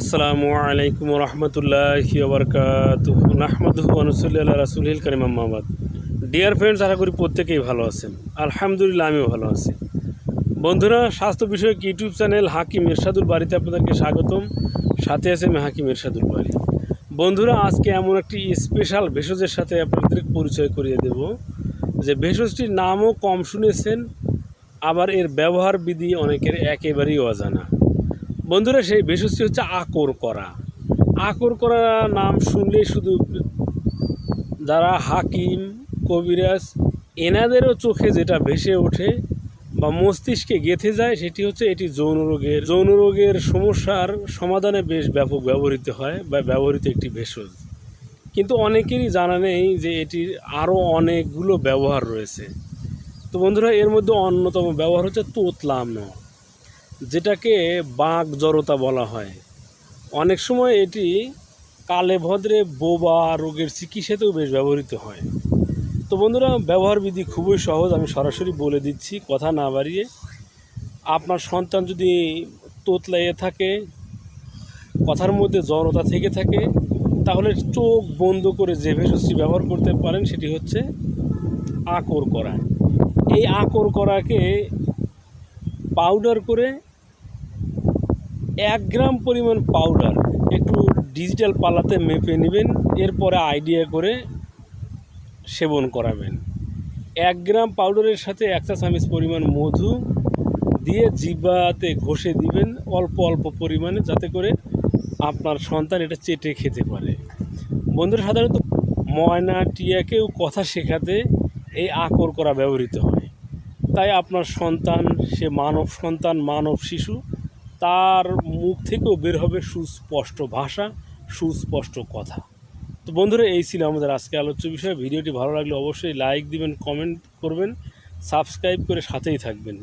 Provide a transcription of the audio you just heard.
আসসালামু আলাইকুম রহমতুল্লাহ বরকাত নাহমাদ আনসুল্লাহ রাসুল করিম আহমাদ ডিয়ার ফ্রেন্ডস আশা করি প্রত্যেকেই ভালো আছেন। আলহামদুলিল্লাহ, আমিও ভালো আছি। বন্ধুরা, স্বাস্থ্য বিষয়ক ইউটিউব চ্যানেল হাকিম ইরশাদুল বাড়িতে আপনাদেরকে স্বাগতম। সাথে আছে আমি হাকিম ইরশাদুল বাড়ি। বন্ধুরা, আজকে এমন একটি স্পেশাল ভেষজের সাথে আপনাদের পরিচয় করিয়ে দেব, যে ভেষজটির নামও কম শুনেছেন, আবার এর ব্যবহার বিধি অনেকের একেবারেই অজানা। বন্ধুরা, সেই ভেষজটি হচ্ছে আকর করা। আকর করা নাম শুনলে শুধু যারা হাকিম, কবিরাজ, এনাদেরও চোখে যেটা ভেসে ওঠে বা মস্তিষ্কে গেঁথে যায়, সেটি হচ্ছে এটি যৌন রোগের। যৌন রোগের সমস্যার সমাধানে বেশ ব্যাপক ব্যবহৃত হয় বা ব্যবহৃত একটি ভেষজ। কিন্তু অনেকেরই জানা নেই যে এটির আরও অনেকগুলো ব্যবহার রয়েছে। তো বন্ধুরা, এর মধ্যে অন্যতম ব্যবহার হচ্ছে তোতলানো যেটাকে বাঘ জড়তা বলা হয়। অনেক সময় এটি কালে ভদ্রে বোবা রোগের চিকিৎসাতেও বেশ ব্যবহৃত হয়। তো বন্ধুরা, ব্যবহার বিধি খুবই সহজ, আমি সরাসরি বলে দিচ্ছি, কথা না বাড়িয়ে। আপনার সন্তান যদি তোতলাইয়ে থাকে, কথার মধ্যে জড়তা থেকে থাকে, তাহলে চোখ বন্ধ করে যে ভেষজটি ব্যবহার করতে পারেন, সেটি হচ্ছে আকর করা। এই আকর করাকে পাউডার করে এক গ্রাম পরিমাণ পাউডার একটু ডিজিটাল পালাতে মেপে নেবেন, এরপরে আইডিয়া করে সেবন করাবেন। এক গ্রাম পাউডারের সাথে এক চা পরিমাণ মধু দিয়ে জিবাতে ঘষে দিবেন, অল্প অল্প পরিমাণে যাতে করে আপনার সন্তান এটা চেটে খেতে পারে। বন্ধুরা, সাধারণত ময়না টিয়াকেও কথা শেখাতে এই আকর করা ব্যবহৃত হয়। তাই আপনার সন্তান, সে মানব সন্তান, মানব শিশু তার মুখ থেকেও বের হবে সুস্পষ্ট ভাষা, সুস্পষ্ট কথা। তো বন্ধুরা, এই ছিল আমাদের আজকে আলোচ্য বিষয়। ভিডিওটি ভালো লাগলে অবশ্যই লাইক দিবেন কমেন্ট করবেন সাবস্ক্রাইব করে সাথেই থাকবেন।